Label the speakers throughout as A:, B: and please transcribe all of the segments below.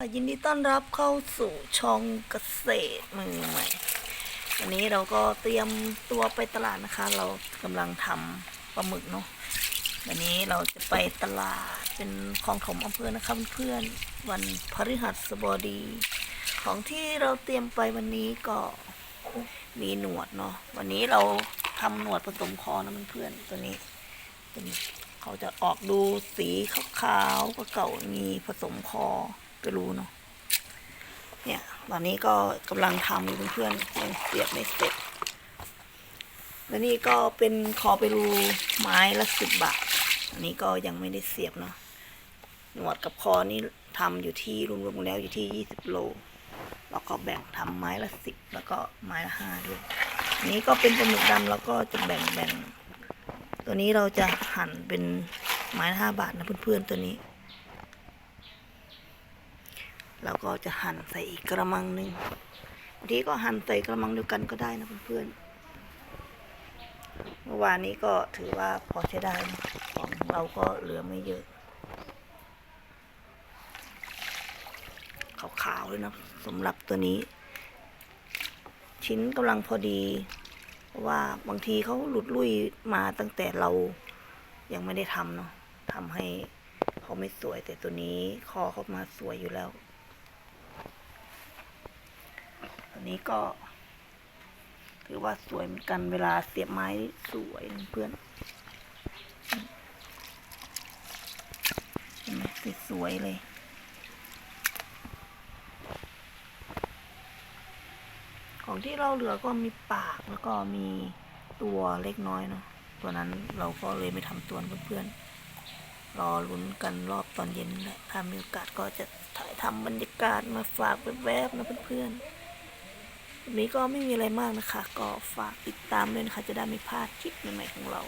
A: ยินดีต้อนรับเข้าสู่ช่องเกษตรมือใหม่ วันนี้เราก็เตรียมตัวไปตลาดนะคะ เรากำลังทำปลาหมึกเนาะ วันนี้เราจะไปตลาดเป็นของถมอำเภอนะคะเพื่อนๆวันพฤหัสบดี ของที่เราเตรียมไปวันนี้ก็มีหนวดเนาะ วันนี้เราทำหนวดผสมคอนะเพื่อนๆตัวนี้ตัวนี้เขาจะออกดูสีขาวๆกว่าเก่ามีผสมคอ ไปรู้เนาะเนี่ยตอนนี้ก็กำลังทำอยู่เพื่อนๆยังเสียบไม่เสร็จแล้วนี่ก็เป็นคอไปรูไม้ละสิบบาท อันนี้ก็ยังไม่ได้เสียบเนาะ หนวดกับคอนี่ทำอยู่ที่รวมๆแล้วอยู่ที่ยี่สิบโล แล้วก็แบ่งทำไม้ละสิบแล้วก็ไม้ละห้าด้วยอันนี้ก็เป็นปลาหมึกดำแล้วก็จะแบ่งแบ่ง ตัวนี้เราจะหั่นเป็นไม้ละห้าบาทนะเพื่อนๆตัวนี้ เราก็จะหั่นใส่อีกกระมังหนึ่งบางทีก็หั่นใส่กระมังเดียวกันก็ได้นะเพื่อนๆเมื่อวานนี้ก็ถือว่าพอใช้ได้นะของเราก็เหลือไม่เยอะขาวๆเลยนะสำหรับตัวนี้ ชิ้นกำลังพอดีเพราะว่าบางทีเขาหลุดลุยมาตั้งแต่เรายังไม่ได้ทำเนาะทำให้เขาไม่สวยแต่ตัวนี้คอเขามาสวยอยู่แล้ว ตัวนี้ก็ ถือว่าสวยเหมือนกันเวลาเสียบไม้สวยเพื่อนเห็นไหมสวยเลย ของที่เราเหลือก็มีปากแล้วก็มีตัวเล็กน้อยเนาะตัวนั้นเราก็เลยไม่ทำตัวเพื่อนๆรอลุ้นกันรอบตอนเย็นแหละถ้ามีโอกาสก็จะถ่ายทำบรรยากาศมาฝากแวบๆนะเพื่อนๆ วันนี้ก็ไม่มีอะไรมากนะคะ ก็ฝากติดตามด้วยนะคะ จะได้ไม่พลาดคลิปใหม่ๆของเรา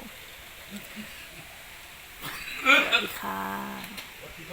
A: สวัสดีค่ะ